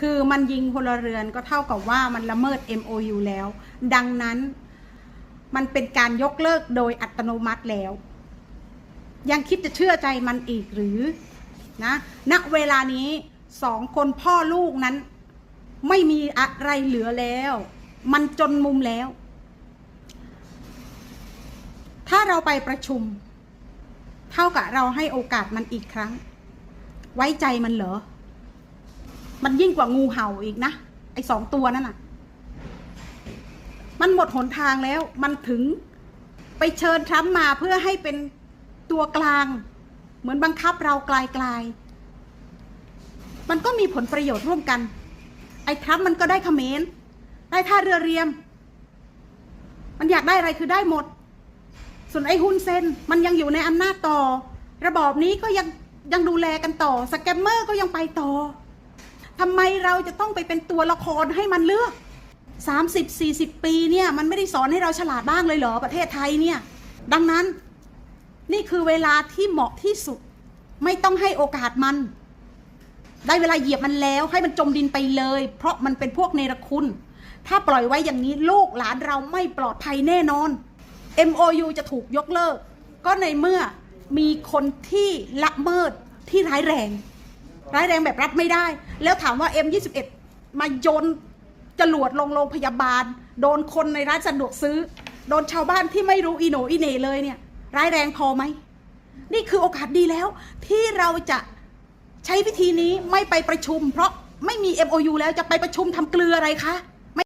คือมันยิงพลเรือนก็เท่ากับว่ามันละเมิด MOU แล้ว ดังนั้นมันเป็นการยกเลิกโดยอัตโนมัติแล้ว ยังคิดจะเชื่อใจมันอีกหรือนะณเวลานี้สองคนพ่อลูกนั้น ไม่มีอะไรเหลือแล้ว มันจนมุมแล้ว ถ้าเราไปประชุม เท่ากับเราให้โอกาสมันอีกครั้ง ไว้ใจมันเหรอ มันยิ่งกว่างูเห่าอีกนะ ไอ้สองตัวนั่นน่ะ มันหมดหนทางแล้ว มันถึงไปเชิญทรัมป์มาเพื่อให้เป็นตัวกลาง เหมือนบังคับเราไกลๆ มันก็มีผลประโยชน์ร่วมกัน ไอ้ทรัมป์มันก็ได้เขมรได้ท่าเรือเรียม มันอยากได้อะไรคือได้หมด ส่วนไอ้ฮุนเซนมันยังอยู่ในอำนาจต่อ ระบอบนี้ก็ยังยังดูแลกันต่อ สแกมเมอร์ก็ยังไปต่อ ทำไมเราจะต้องไปเป็นตัวละครให้มันเลือก 30 40 ปีเนี่ยมันไม่ได้สอนให้เราฉลาดบ้างเลยเหรอประเทศไทยเนี่ยดังนั้นนี่คือเวลาที่เหมาะที่สุด ไม่ต้องให้โอกาสมัน ได้เวลาเหยียบมันแล้วให้มันจมดินไปเลย เพราะมันเป็นพวกเนรคุณ ถ้าปล่อยไว้อย่างนี้ลูกหลานเราไม่ปลอดภัยแน่นอน MOU จะถูกยกเลิก ก็ในเมื่อมีคนที่ละเมิดที่ร้ายแรง ร้ายแรงแบบรับไม่ได้ แล้วถามว่า M21 มาโยนจรวดลงโรงพยาบาล โดนคนในร้านสะดวกซื้อ โดนชาวบ้านที่ไม่รู้อีโหนอีเหน่เลยเนี่ย ร้ายแรงพอไหม นี่คือโอกาสดีแล้ว ที่เราจะใช้วิธีนี้ไม่ไปประชุม เพราะไม่มี MOU แล้วจะไปประชุมทำเกลืออะไรคะ